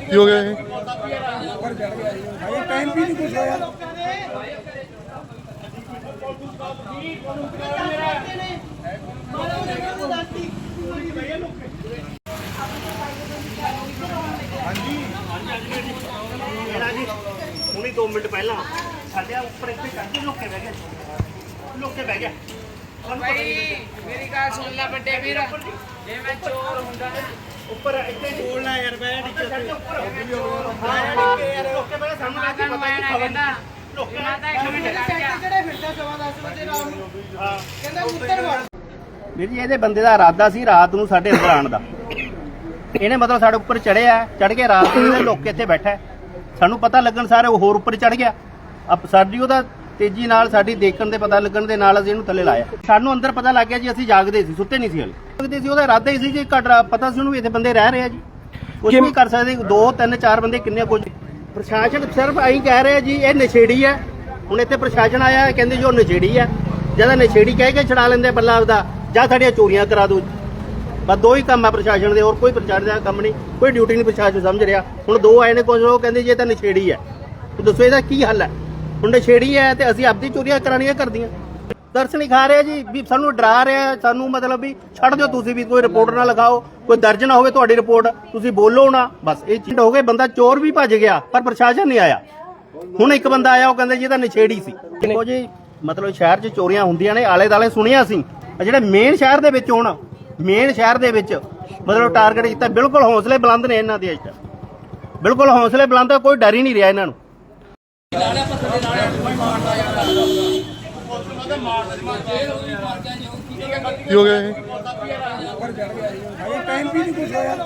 ਕੀ ਹੋ ਗਿਆ ਇਹ ਟਾਈਮ ਵੀ ਨਹੀਂ ਕੁਛ ਹੋਇਆ। ਮੇਰਾ ਜੀ ਹੁਣੀ 2 ਮਿੰਟ ਪਹਿਲਾਂ ਸਾਡੇ ਉੱਪਰ ਇੱਥੇ ਕਰਕੇ ਲੁੱਕੇ ਬਹਿ ਗਿਆ ਲੁੱਕੇ ਬਹਿ ਗਿਆ ਭਾਈ ਮੇਰੀ ਗੱਲ ਸੁਣ ਲੈ ਵੱਡੇ ਵੀਰ। ਜੇ ਮੈਂ ਚੋਰ ਹੁੰਦਾ ਨਾ। ਉੱਪਰ ਇੱਥੇ ਬੋਲਣਾ ਯਾਰ ਬਹਿ ਟੀਚਰ ਤੇ ਹਾਂ ਯਾਰ ਲੁੱਕੇ ਯਾਰ ਲੁੱਕੇ ਬਹਿ ਗਿਆ ਸਾਨੂੰ ਮੈਂ ਅੱਜ ਤੈਨੂੰ ਪਤਾ ਮੈਂ ਨਹੀਂ ਨਾ ਖਬਰ। ਕਹਿੰਦਾ ਲੁੱਕੇ ਮੈਂ ਤਾਂ ਇੱਕ ਮਿੰਟ ਕਰ ਗਿਆ। ਕਿਹੜੇ ਫਿਰਦਾ ਸਵਾ 10 ਵਜੇ ਰਾਤ ਨੂੰ। ਹਾਂ। ਕਹਿੰਦਾ ਉੱਤਰ ਵੜ। ਵੀਰ ਜੀ ਇਹਦੇ ਬੰਦੇ ਦਾ ਇਰਾਦਾ ਸੀ ਰਾਤ ਨੂੰ ਸਾਡੇ ਅੰਦਰ ਆਉਣ ਦਾ। ਇਹਨੇ ਮਤਲਬ ਸਾਡੇ ਉੱਪਰ ਚੜਿਆ ਚੜ ਕੇ ਰਾਤ ਨੂੰ ਲੋਕ ਇੱਥੇ ਬੈਠਾ। ਸਾਨੂੰ ਪਤਾ ਲੱਗਣ ਸਾਰੇ ਉਹ ਹੋਰ ਉੱਪਰ ਚੜ ਗਿਆ। ਅਬ ਸਾਡੀ ਉਹਦਾ ਤੇਜ਼ੀ ਨਾਲ ਸਾਡੀ ਦੇਖਣ ਦੇ ਪਤਾ ਲੱਗਣ ਦੇ ਨਾਲ ਅਸੀਂ ਇਹਨੂੰ ਥੱਲੇ ਲਾਇਆ। ਸਾਨੂੰ ਅੰਦਰ ਪਤਾ ਲੱਗ ਗਿਆ ਜੀ ਅਸੀਂ ਜਾਗਦੇ ਸੀ ਸੁੱਤੇ ਨਹੀਂ ਸੀ ਹਲੇ। ਜਾਗਦੇ ਸੀ ਉਹਦਾ ਇਰਾਦਾ ਹੀ ਸੀ ਜੀ ਘਟ ਪਤਾ ਸੀ ਉਹਨੂੰ ਵੀ ਇੱਥੇ ਬੰਦੇ ਰਹਿ ਰਹੇ ਆ ਜੀ। ਕੁਝ ਵੀ ਕਰ ਸਕਦੇ ਦੋ ਤਿੰਨ ਚਾਰ ਬੰਦੇ ਕਿੰਨੇ ਕੁਝ। ਪ੍ਰਸ਼ਾਸਨ ਸਿਰਫ ਐਂ ਕਹਿ ਰਿਹਾ ਜੀ ਇਹ ਨਸ਼ੇੜੀ ਹੈ। ਹੁਣ ਇੱਥੇ ਪ੍ਰਸ਼ਾਸਨ ਆਇਆ ਕਹਿੰਦੇ ਜੋ ਨਸ਼ੇੜੀ ਹੈ। ਜਦੋਂ ਨਸ਼ੇੜੀ ਕਹਿ ਕੇ ਛਡਾ ਲੈਂਦੇ ਬੱਲਾ ਆਪਦਾ ਜਾਂ ਸਾਡੀਆਂ ਚੋਰੀਆਂ ਕਰਾ ਦੋ ਬਸ ਦੋ ਹੀ ਕੰਮ ਆ ਪ੍ਰਸ਼ਾਸਨ ਦੇ ਹੋਰ ਕੋਈ ਪ੍ਰਸ਼ਾਸਨ ਦਾ ਕੰਮ ਨਹੀਂ ਕੋਈ ਡਿਊਟੀ ਨਹੀਂ ਪ੍ਰਸ਼ਾਸਨ ਸਮਝ ਰਿਹਾ। ਹੁਣ ਦੋ ਆਏ ਨੇ ਕੁਝ ਉਹ ਕਹਿੰਦੇ ਜੀ ਇਹ ਤਾਂ ਨਸ਼ੇੜੀ ਹੈ। ਦੱਸੋ ਇਹਦਾ ਕੀ ਹੱਲ ਹੈ? ਹੁਣ ਨਸ਼ੇੜੀ ਹੈ ਤੇ ਅਸੀਂ ਆਪਦੀ ਚੋਰੀਆਂ ਕਰਾਣੀਆਂ ਕਰਦੀਆਂ। ਦਰਸ ਖਾ ਰਿਹਾ ਜੀ, ਵੀ ਸਾਨੂੰ ਡਰਾ ਰਿਹਾ ਸਾਨੂੰ ਮਤਲਬ ਵੀ ਛੱਡ ਦਿਓ ਤੁਸੀਂ ਵੀ, ਕੋਈ ਰਿਪੋਰਟ ਨਾ ਲਗਾਓ ਕੋਈ ਦਰਜ ਨਾ ਹੋਵੇ ਤੁਹਾਡੀ ਰਿਪੋਰਟ, ਤੁਸੀਂ ਬੋਲੋ ਨਾ, ਬਸ ਇਹ ਚੀਜ਼ ਹੋ ਗਈ, ਬੰਦਾ ਚੋਰ ਵੀ ਭੱਜ ਗਿਆ, ਪਰ ਪ੍ਰਸ਼ਾਸਨ ਨਹੀਂ ਆਇਆ। ਹੁਣ ਇੱਕ ਬੰਦਾ ਆਇਆ, ਉਹ ਕਹਿੰਦਾ ਜੀ ਇਹ ਤਾਂ ਨਸ਼ੇੜੀ ਸੀ। ਦੇਖੋ ਜੀ, ਮਤਲਬ ਸ਼ਹਿਰ 'ਚ ਚੋਰੀਆਂ ਹੁੰਦੀਆਂ ਨੇ ਆਲੇ ਦਾਲੇ ਸੁਣਿਆ ਸੀ ਆ ਜਿਹੜੇ ਮੇਨ ਸ਼ਹਿਰ ਦੇ ਵਿੱਚ ਹੋਣਾ ਮੇਨ ਸ਼ਹਿਰ ਦੇ ਵਿੱਚ, ਮਤਲਬ ਟਾਰਗੇਟ ਕੀਤਾ, ਬਿਲਕੁਲ ਹੌਸਲੇ ਬੁਲੰਦ ਨੇ ਇਹਨਾਂ ਦੇ ਅੱਜ ਬਿਲਕੁਲ ਹੌਸਲੇ ਬੁਲੰਦ ਕੋਈ ਡਰ ਹੀ ਨਹੀਂ ਰਿਹਾ ਇਹਨਾਂ ਨੂੰ। ਕੀ ਹੋ ਗਿਆ ਇਹ ਟਾਈਮ ਵੀ ਨਹੀਂ ਕੁਛ ਹੋਇਆ